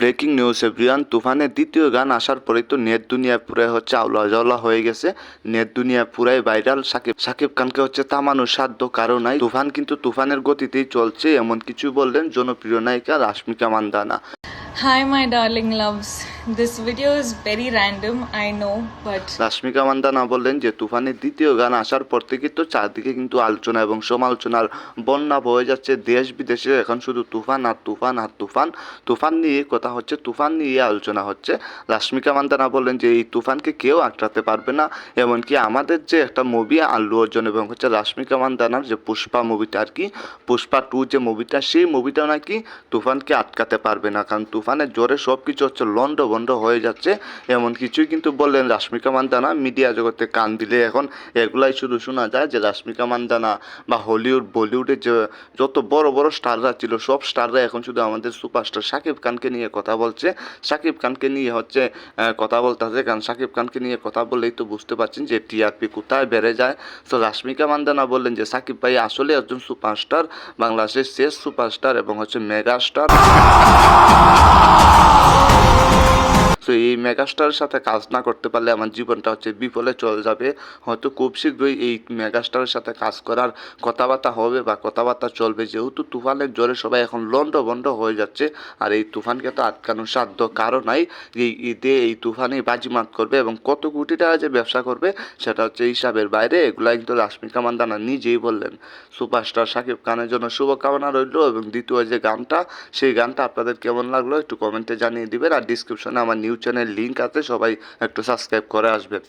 Breaking news everyone তুফানের দ্বিতীয় গান আসার পরে তো নেট দুনিয়া পুরাই হচ্ছে আউলা জাউলা হয়ে গেছে। নেট দুনিয়া পুরাই ভাইরাল সাকিব সাকিব খানকে হচ্ছে থামানোর সাধ্য কারও নাই। তুফান কিন্তু তুফানের গতিতেই চলছে, এমন কিছু বললেন জনপ্রিয় নায়িকা Rashmika Mandanna. Hi my darling loves. This video is very random, I know, but Rashmika Mandanna বললেন যে তুফানের দ্বিতীয় গান আসার পর থেকে তো চারদিকে কিন্তু আলোচনা এবং সমালোচনার বন্যা বয়ে যাচ্ছে দেশ বিদেশে। এখন শুধু তুফান আর তুফান আর তুফান। তুফান নিয়ে কথা হচ্ছে তুফান নিয়ে আলোচনা হচ্ছে। রাশ্মিকা মান্দানা বললেন যে এই তুফানকে কেউ আটকাতে পারবে না এমনকি আমাদের যে একটা মুভি আল্লু অর্জুন এবং হচ্ছে রাশ্মিকা মান্দানার যে পুষ্পা মুভিটা আর কি পুষ্পা টু যে মুভিটা সেই মুভিটা নাকি তুফানকে আটকাতে পারবে না। কারণ তুফানের জোরে সব কিছু হচ্ছে লন্ড বন্ড হয়ে যাচ্ছে, এমন কিছুই কিন্তু বললেন রাশ্মিকা মান্দানা। মিডিয়া জগতে কান দিলে এখন এগুলাই শুধু শোনা যায় যে রাশ্মিকা মান্দানা বা হলিউড বলিউডের যে যত বড় বড় স্টাররা ছিল, সব স্টাররা এখন শুধু আমাদের সুপারস্টার শাকিব খানকে নিয়ে কথা বলছে। শাকিব খানকে নিয়ে হচ্ছে কথা বলতে হবে কারণ শাকিব খানকে নিয়ে কথা বললেই তো বুঝতে পারছেন যে টিআরপি কোথায় বেড়ে যায়। তো রাশ্মিকা মান্দানা বললেন যে, সাকিব ভাই আসলে একজন সুপারস্টার, বাংলাদেশের শেষ সুপারস্টার এবং হচ্ছে মেগা স্টার। তো এই মেগাস্টারের সাথে কাজ না করতে পারলে আমার জীবনটা হচ্ছে বিফলে চলে যাবে। হয়তো খুব শীঘ্রই এই মেগাস্টারের সাথে কাজ করার কথাবার্তা হবে বা কথাবার্তা চলবে। যেহেতু তুফানের জোরে সবাই এখন লন্ড বন্ড হয়ে যাচ্ছে আর এই তুফানকে তো আটকানোর সাধ্য কারও নাই। এই ঈদে এই তুফানেই বাজিমাত করবে এবং কত কোটি টাকা যে ব্যবসা করবে সেটা হচ্ছে হিসাবের বাইরে। এগুলা কিন্তু রাশ্মিকা মান্দানা নিজেই বললেন। সুপারস্টার শাকিব খানের জন্য শুভকামনা রইল এবং দ্বিতীয় যে গানটা, সেই গানটা আপনাদের কেমন লাগল একটু কমেন্টে জানিয়ে দিবেন আর ডিসক্রিপশনে আমার নিউজ চ্যানেল লিঙ্ক আছে সবাই একটু সাবস্ক্রাইব করে আসবেন।